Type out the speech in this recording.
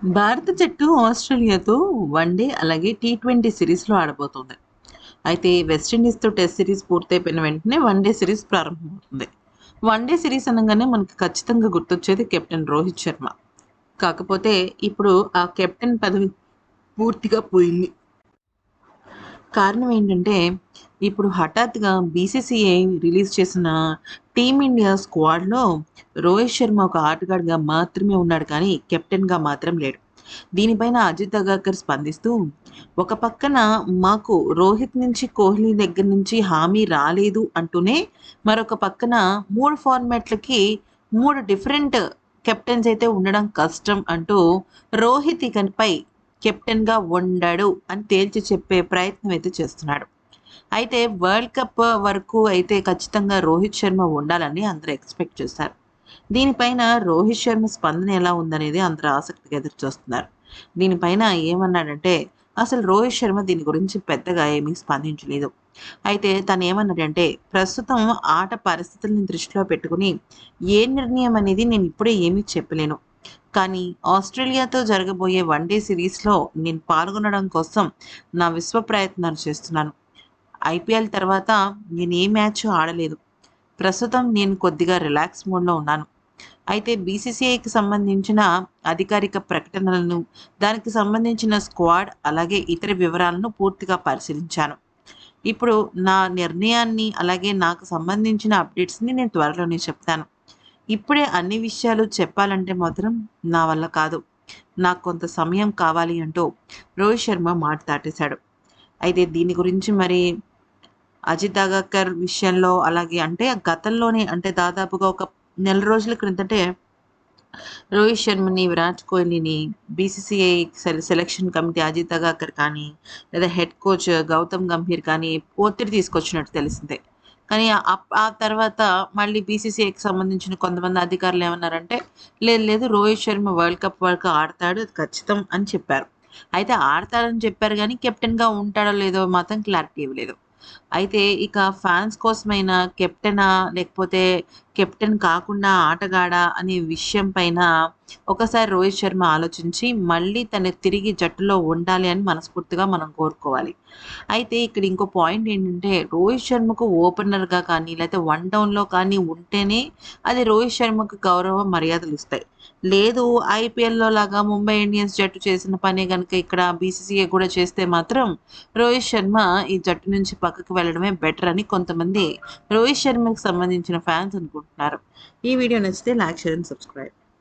భారత జట్టు ఆస్ట్రేలియాతో వన్డే అలాగే టీ ట్వంటీ సిరీస్లో ఆడబోతుంది. అయితే వెస్టిండీస్తో టెస్ట్ సిరీస్ పూర్తయిపోయిన వెంటనే వన్డే సిరీస్ ప్రారంభమవుతుంది. వన్డే సిరీస్ అనగానే మనకి ఖచ్చితంగా గుర్తొచ్చేది కెప్టెన్ రోహిత్ శర్మ. కాకపోతే ఇప్పుడు ఆ కెప్టెన్ పదవి పూర్తిగా పోయింది. కారణం ఏంటంటే ఇప్పుడు హఠాత్గా బీసీసీఐ రిలీజ్ చేసిన టీమిండియా స్క్వాడ్లో రోహిత్ శర్మ ఒక ఆటగాడిగా మాత్రమే ఉన్నాడు కానీ కెప్టెన్గా మాత్రం లేడు. దీనిపైన అజిత్ అగాకర్ స్పందిస్తూ ఒక పక్కన మాకు రోహిత్ నుంచి కోహ్లీ దగ్గర నుంచి హామీ రాలేదు అంటూనే మరొక పక్కన మూడు ఫార్మాట్లకి మూడు డిఫరెంట్ కెప్టెన్స్ అయితే ఉండడం కష్టం అంటూ రోహిత్ ఇకపై కెప్టెన్గా ఉండడు అని తేల్చి చెప్పే ప్రయత్నం అయితే చేస్తున్నాడు. అయితే వరల్డ్ కప్ వరకు అయితే ఖచ్చితంగా రోహిత్ శర్మ ఉండాలని అందరూ ఎక్స్పెక్ట్ చేశారు. దీనిపైన రోహిత్ శర్మ స్పందన ఎలా ఉందనేది అందరూ ఆసక్తిగా ఎదురు చూస్తున్నారు దీనిపైన ఏమన్నాడంటే అసలు రోహిత్ శర్మ దీని గురించి పెద్దగా ఏమీ స్పందించలేదు. అయితే తను ఏమన్నాడంటే ప్రస్తుతం ఆట పరిస్థితుల్ని దృష్టిలో పెట్టుకుని ఏ నిర్ణయం అనేది నేను ఇప్పుడే ఏమీ చెప్పలేను. కానీ ఆస్ట్రేలియాతో జరగబోయే వన్డే సిరీస్లో నేను పాల్గొనడం కోసం నా విశ్వ ప్రయత్నాలు చేస్తున్నాను. ఐపీఎల్ తర్వాత నేను ఏ మ్యాచ్ ఆడలేదు. ప్రస్తుతం నేను కొద్దిగా రిలాక్స్ మోడ్లో ఉన్నాను. అయితే బీసీసీఐకి సంబంధించిన అధికారిక ప్రకటనలను దానికి సంబంధించిన స్క్వాడ్ అలాగే ఇతర వివరాలను పూర్తిగా పరిశీలించాను. ఇప్పుడు నా నిర్ణయాన్ని అలాగే నాకు సంబంధించిన అప్డేట్స్ని నేను త్వరలోనే చెప్తాను. ఇప్పుడే అన్ని విషయాలు చెప్పాలంటే మాత్రం నా వల్ల కాదు. నాకు కొంత సమయం కావాలి అంటూ రోహిత్ శర్మ మాట దాటేశాడు. అయితే దీని గురించి మరి అజిత్ దగాకర్ విషయంలో అలాగే అంటే గతంలోనే అంటే దాదాపుగా ఒక నెల రోజుల క్రిందటే రోహిత్ శర్మని Virat కోహ్లీని BCCI selection committee Ajit Agarkar కానీ లేదా హెడ్ కోచ్ గౌతమ్ గంభీర్ కానీ ఒత్తిడి తీసుకొచ్చినట్టు తెలిసిందే. కానీ ఆ తర్వాత మళ్ళీ బీసీసీఐకి సంబంధించిన కొంతమంది అధికారులు ఏమన్నారంటే లేదు లేదు రోహిత్ శర్మ వరల్డ్ కప్ వరకు ఆడతాడు అది ఖచ్చితం అని చెప్పారు. అయితే ఆడతాడని చెప్పారు కానీ కెప్టెన్గా ఉంటాడో లేదో మాత్రం క్లారిటీ ఇవ్వలేదు. అయితే ఇక ఫ్యాన్స్ కోసమైన కెప్టెనా లేకపోతే కెప్టెన్ కాకుండా ఆటగాడా అనే విషయం పైన ఒకసారి రోహిత్ శర్మ ఆలోచించి మళ్ళీ తను తిరిగి జట్టులో ఉండాలి అని మనస్ఫూర్తిగా మనం కోరుకోవాలి. అయితే ఇక్కడ ఇంకో పాయింట్ ఏంటంటే రోహిత్ శర్మకు ఓపెనర్గా కానీ లేకపోతే వన్ డౌన్లో కానీ ఉంటేనే అది రోహిత్ శర్మకు గౌరవ మర్యాదలు ఇస్తాయి. లేదు ఐపీఎల్లో లాగా ముంబై ఇండియన్స్ జట్టు చేసిన పనే కనుక ఇక్కడ బీసీసీఏ కూడా చేస్తే మాత్రం రోహిత్ శర్మ ఈ జట్టు నుంచి పక్కకు వెళ్ళడమే బెటర్ అని కొంతమంది రోహిత్ శర్మకి సంబంధించిన ఫ్యాన్స్ అనుకుంటున్నారు. ఈ వీడియో నచ్చితే లైక్ షేర్ అండ్ సబ్స్క్రైబ్